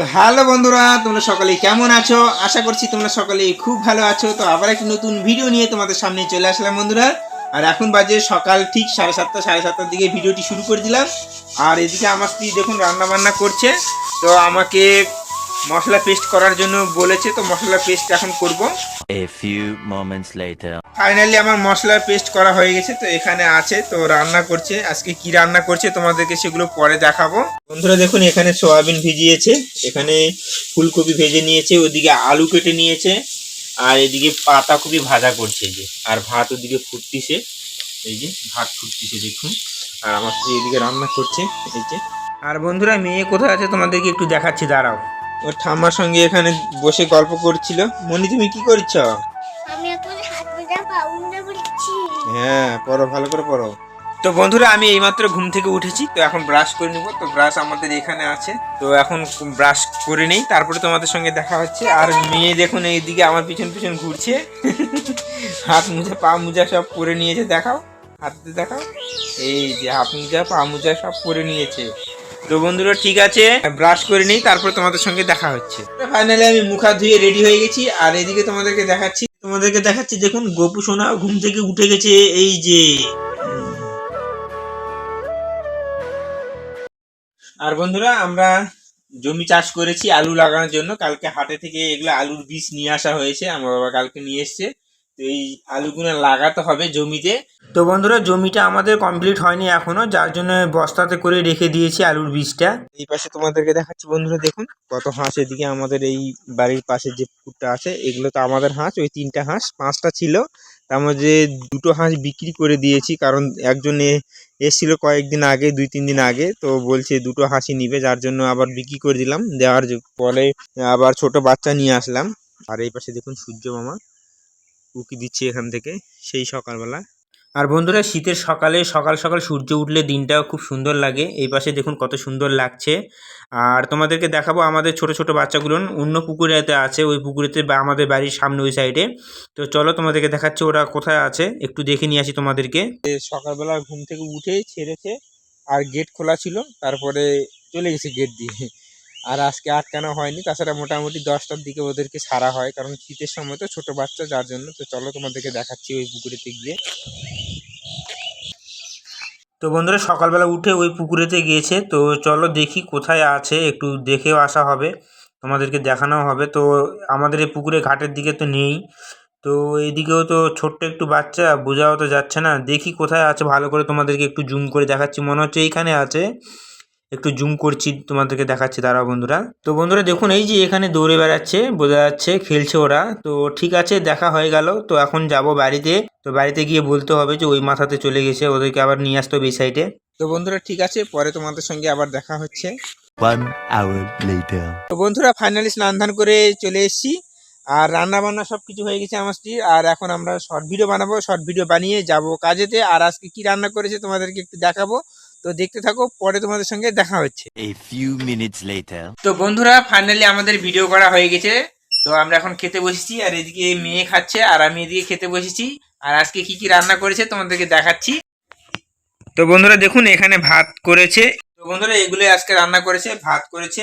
তো হ্যালো বন্ধুরা, তোমরা সকলে কেমন আছো? আশা করছি তোমরা সকলে খুব ভালো আছো। তো আবার একটি নতুন ভিডিও নিয়ে তোমাদের সামনে চলে আসলাম বন্ধুরা। আর এখন বাজে সকাল ঠিক সাড়ে সাতটা, সাড়ে সাতটার দিকে ভিডিওটি শুরু করে দিলাম। আর এদিকে আমার স্ত্রী দেখুন রান্না বান্না করছে। তো আমাকে মশলা পেস্ট করার জন্য বলেছে তো মশলা পেস্ট এখন করব। A few moments later. Finally আমার মশলার পেস্ট করা হয়ে গেছে তো এখানে আছে তো রান্না করছে। আজকে কি রান্না করছে তোমাদেরকে সেগুলো পরে দেখাবো। বন্ধুরা দেখুন এখানে সয়াবিন ভিজিয়েছে এখানে ফুলকপি ভেজে নিয়েছে ওদিকে আলু কেটে নিয়েছে আর এদিকে পাতাকপি ভাজা করছে যে আর ভাত ওদিকে ফুটতিছে। এই যে ভাত ফুটতিছে দেখুন। আর আমার স্ত্রী এদিকে রান্না করছে এই যে। আর বন্ধুরা মেয়ে কোথায় আছে তোমাদেরকে একটু দেখাচ্ছি দাঁড়াও। ওর ঠাম্মার সঙ্গে এখানে বসে গল্প করছিল। মনি তুমি কি করছ? আমি এখন হাত মোজা পাউন্ডে বলছি হ্যাঁ পড়ো ভালো করে পড়ো। তো বন্ধুরা আমি এইমাত্র ঘুম থেকে উঠেছি তো এখন ব্রাশ করে নেব। তো ব্রাশ আমাদের এখানে আছে। তো এখন ব্রাশ করে নেই তারপরে তোমাদের সঙ্গে দেখা হচ্ছে। আর মেয়ে দেখুন এইদিকে আমার পিছন পিছন ঘুরছে। হাত মুজা পা মুজা সব পরে নিয়েছে দেখাও। হাতে দেখাও। এই যে হাত মুজা পা মুজা সব পরে নিয়েছে। তো বন্ধুরা, ঠিক আছে। ব্রাশ করে নিই, তারপরে তোমাদের সঙ্গে দেখা হচ্ছে। ফাইনালি আমি মুখ ধুয়ে রেডি হয়ে গেছি, আর এদিকে তোমাদেরকে দেখাচ্ছি তোমাদেরকে দেখাচ্ছি, দেখুন, গোপু সোনা ঘুম থেকে উঠে গেছে, এই যে। আর বন্ধুরা, আমরা জমি চাষ করেছি আলু লাগানোর জন্য। কালকে হাটে থেকে এগুলো আলুর বীজ নিয়ে আসা হয়েছে, আমার বাবা কালকে নিয়ে এসছে। তো এই আলুগুলো লাগাতে হবে জমিতে। তো বন্ধুরা জমিটা আমাদের কমপ্লিট হয়নি এখনও যার জন্য বস্তাতে করে রেখে দিয়েছি আলুর বীজটা। এই পাশে তোমাদেরকে দেখাচ্ছি বন্ধুরা দেখুন কত হাঁস এদিকে আমাদের এই বাড়ির পাশে যে পুকুরটা আছে এগুলো তো আমাদের হাঁস ওই তিনটা হাঁস পাঁচটা ছিল। তার মধ্যে দুটো হাঁস বিক্রি করে দিয়েছি কারণ একজনে এসেছিল কয়েকদিন আগে দুই তিন দিন আগে তো বলছে দুটো হাঁসই নিবে যার জন্য আবার বিক্রি করে দিলাম দেওয়ার পরে আবার ছোট বাচ্চা নিয়ে আসলাম। আর এই পাশে দেখুন সূর্য মামা। উকি দিচ্ছে এখান থেকে সেই সকালবেলা। আর বন্ধুরা শীতের সকালে সকাল সকাল সূর্য উঠলে দিনটাও খুব সুন্দর লাগে। এই পাশে দেখুন কত সুন্দর লাগছে। আর তোমাদেরকে দেখাবো আমাদের ছোট ছোট বাচ্চাগুলো। অন্য পুকুরেতে আছে ওই পুকুরেতে বা আমাদের বাড়ির সামনে ওই সাইডে তো চলো তোমাদেরকে দেখাচ্ছি ওরা কোথায় আছে। একটু দেখে নিয়ে আসি তোমাদেরকে। সকালবেলা ঘুম থেকে উঠে ছেড়েছে আর গেট খোলা ছিল তারপরে চলে গেছে গেট দিয়ে। আর আজকে আটকানো হয়নি। তাছাড়া মোটামুটি দশটার দিকে ওদেরকে ছাড়া হয়, কারণ শীতের সময় তো ছোটো বাচ্চা, যার জন্য তো চলো তোমাদেরকে দেখাচ্ছি ওই পুকুরেতে গিয়ে। তো বন্ধুরা, সকালবেলা উঠে ওই পুকুরেতে গিয়েছে। তো চলো দেখি কোথায় আছে, একটু দেখেও আসা হবে, তোমাদেরকে দেখানো হবে। তো আমাদের এই পুকুরে ঘাটের দিকে তো নেই। তো এইদিকেও তো ছোট্ট একটু বাচ্চা, বোঝাও তো যাচ্ছে না। দেখি কোথায় আছে, ভালো করে তোমাদেরকে একটু জুম করে দেখাচ্ছি। মনে হচ্ছে এইখানে আছে। একটু জুম করছি তোমাদেরকে দেখাচ্ছি দাঁড়াও বন্ধুরা। তো বন্ধুরা দেখুন এই যে এখানে দৌড়ে বেড়াচ্ছে বোঝা যাচ্ছে খেলছে ওরা। তো ঠিক আছে দেখা হয়ে গেল। তো এখন যাব বাড়িতে। তো বাড়িতে গিয়ে বলতে হবে যে ওই মাথাতে চলে গেছে ওদেরকে আবার নিয়ে আসতে হবে এই সাইডে তো বন্ধুরা ঠিক আছে পরে তোমাদের সঙ্গে আবার দেখা হচ্ছে. তো বন্ধুরা ফাইনালি স্নান ধান করে চলে এসেছি। আর রান্না বান্না সব কিছু হয়ে গেছে আমার স্ত্রীর। আর এখন আমরা শর্ট ভিডিও বানাবো। শর্ট ভিডিও বানিয়ে যাব কাজেতে। আর আজকে কি রান্না করেছে তোমাদেরকে একটু দেখাবো। তো দেখতে থাকো পরে তোমাদের সঙ্গে দেখা হচ্ছে. তো বন্ধুরা ফাইনালি আমাদের ভিডিও করা হয়ে গেছে। তো আমরা এখন খেতে বসেছি আর এদিকে মেয়ে খাচ্ছে আর আমি এদিকে খেতে বসেছি। আর আজকে কি কি রান্না করেছে তোমাদেরকে দেখাচ্ছি। তো বন্ধুরা দেখুন এখানে ভাত করেছে। তো বন্ধুরা এগুলো আজকে রান্না করেছে। ভাত করেছে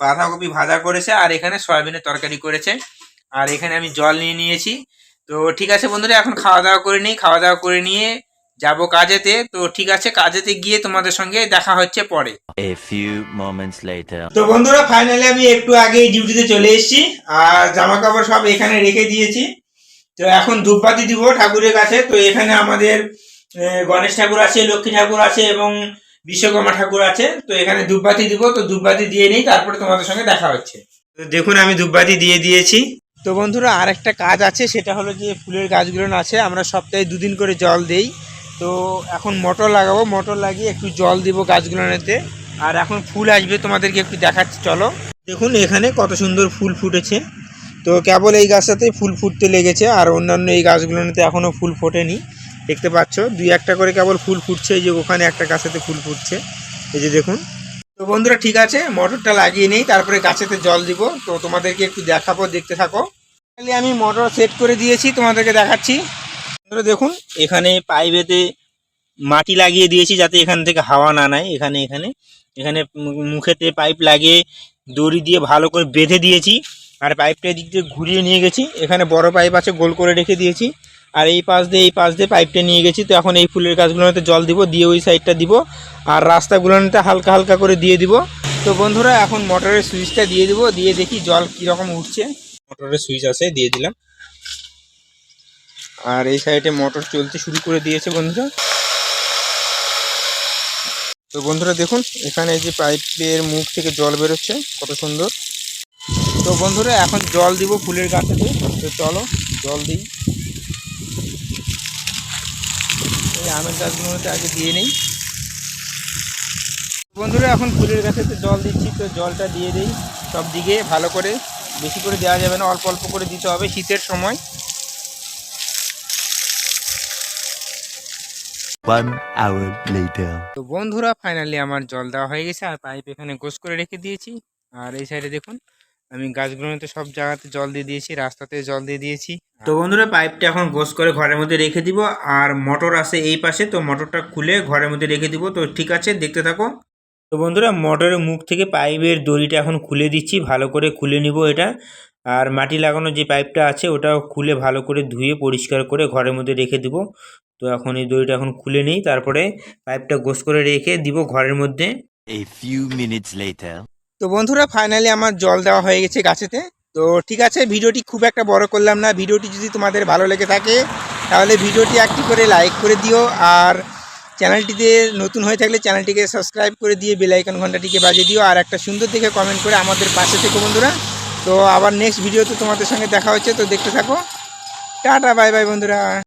বাঁধাকপি ভাজা করেছে আর এখানে সয়াবিনের তরকারি করেছে। আর এখানে আমি জল নিয়ে নিয়েছি। তো ঠিক আছে বন্ধুরা এখন খাওয়া দাওয়া করে নিই। খাওয়া দাওয়া করে নিয়ে যাব কাজেতে তো ঠিক আছে কাজেতে গিয়ে তোমাদের সঙ্গে দেখা হচ্ছে পরে। A few moments later. তো বন্ধুরা ফাইনালি আমি একটু আগে ডিউটিতে চলে এসেছি আর জামা কাপড় সব এখানে রেখে দিয়েছি। তো এখন ধূপবাতি দিব ঠাকুরের কাছে তো এখানে আমাদের গণেশ ঠাকুর আছে লক্ষ্মী ঠাকুর আছে এবং বিশ্বকর্মা ঠাকুর আছে। তো এখানে ধূপবাতি দিব তো ধূপবাতি দিয়ে নেই তারপরে তোমাদের সঙ্গে দেখা হচ্ছে। তো দেখুন আমি ধূপবাতি দিয়ে দিয়েছি। তো বন্ধুরা আর একটা কাজ আছে সেটা হলো যে ফুলের গাছগুলো আছে আমরা সপ্তাহে দুদিন করে জল দেই। তো এখন মোটর লাগাবো, মোটর লাগিয়ে একটু জল দিব গাছগুলোতে আর এখন ফুল আসবে, তোমাদেরকে একটু দেখাচ্ছি, চলো। দেখুন, এখানে কত সুন্দর ফুল ফুটেছে। তো কেবল এই গাছটাতেই ফুল ফুটতে লেগেছে, আর অন্যান্য এই গাছগুলোতে এখনও ফুল ফোটেনি। দেখতে পাচ্ছ, দুই একটা করে কেবল ফুল ফুটছে, এই যে ওখানে একটা গাছেতে ফুল ফুটছে। এই যে দেখুন। তো বন্ধুরা, ঠিক আছে, মোটরটা লাগিয়ে নেই, তারপরে গাছেতে জল দিব। তো তোমাদেরকে একটু দেখাবো, দেখতে থাকো। আমি মোটর সেট করে দিয়েছি, তোমাদেরকে দেখাচ্ছি। দেখুন, এখানে পাইপেতে মাটি লাগিয়ে দিয়েছি যাতে এখান থেকে হাওয়া না নেয়। এখানে এখানে এখানে মুখেতে পাইপ লাগিয়ে দড়ি দিয়ে ভালো করে বেঁধে দিয়েছি আর পাইপটা এদিক দিয়ে ঘুরিয়ে নিয়ে গেছি। এখানে বড় পাইপ আছে, গোল করে রেখে দিয়েছি। আর এই পাশ দিয়ে, এই পাশ দিয়ে পাইপটা নিয়ে গেছি। তো এখন এই ফুলের গাছগুলোতে জল দিব, দিয়ে ওই সাইডটা দিব। আর রাস্তাগুলোতে হালকা হালকা করে দিয়ে দিব। তো বন্ধুরা, এখন মোটরের সুইচটা দিয়ে দিব। দিয়ে দেখি জল কীরকম উঠছে। মোটরের সুইচ আছে, দিয়ে দিলাম। আর এই সাইডে মোটর চলতে শুরু করে দিয়েছে বন্ধুরা। তো বন্ধুরা দেখুন, এখানে যে পাইপের মুখ থেকে জল বেরোচ্ছে, কত সুন্দর। তো বন্ধুরা, এখন জল দিব ফুলের গাছেতে তো চলো, জল দিই। এই আমের গাছগুলোতে আগে দিয়ে নেই। বন্ধুরা, এখন ফুলের গাছেতে জল দিচ্ছি, তো জলটা দিয়ে দিই সব দিকে, ভালো করে। বেশি করে দেওয়া যাবে না, অল্প অল্প করে দিতে হবে শীতের সময়। One hour later. তো বন্ধুরা ফাইনালি আমার জল দেওয়া হয়ে গেছে আর পাইপ এখানে গোস করে রেখে দিয়েছি। আর এই সাইডে দেখুন আমি গাছগুলোতে সব জায়গাতে জল দিয়ে দিয়েছি রাস্তাতে জল দিয়ে দিয়েছি। তো বন্ধুরা পাইপটা এখন গোস করে ঘরের মধ্যে রেখে দিব আর মোটর আছে এই পাশে তো মোটরটা খুলে ঘরের মধ্যে রেখে দিব। তো ঠিক আছে দেখতে থাকো। তো বন্ধুরা মোটরের মুখ থেকে পাইপের দড়িটা এখন খুলে দিচ্ছি ভালো করে খুলে নিব এটা। আর মাটি লাগানো যে পাইপটা আছে ওটাও খুলে ভালো করে ধুয়ে পরিষ্কার করে ঘরের মধ্যে রেখে দিব। তো এখন এই দড়িটা এখন খুলে নিই তারপরে পাইপটা গোস করে রেখে দিব ঘরের মধ্যে। A few minutes later. তো বন্ধুরা ফাইনালি আমার জল দেওয়া হয়ে গেছে গাছেতে। তো ঠিক আছে ভিডিওটি খুব একটা বড় করলাম না। ভিডিওটি যদি তোমাদের ভালো লেগে থাকে তাহলে ভিডিওটি একটি করে লাইক করে দিও। আর চ্যানেলটিতে নতুন হয়ে থাকলে চ্যানেলটিকে সাবস্ক্রাইব করে দিয়ে বেলাইকন ঘন্টাটিকে বাজিয়ে দিও। আর একটা সুন্দর দেখে কমেন্ট করে আমাদের পাশে থেকো বন্ধুরা। তো আবার নেক্সট ভিডিওতে তোমাদের সঙ্গে দেখা হচ্ছে। তো দেখতে থাকো। টাটা বাই বাই বন্ধুরা।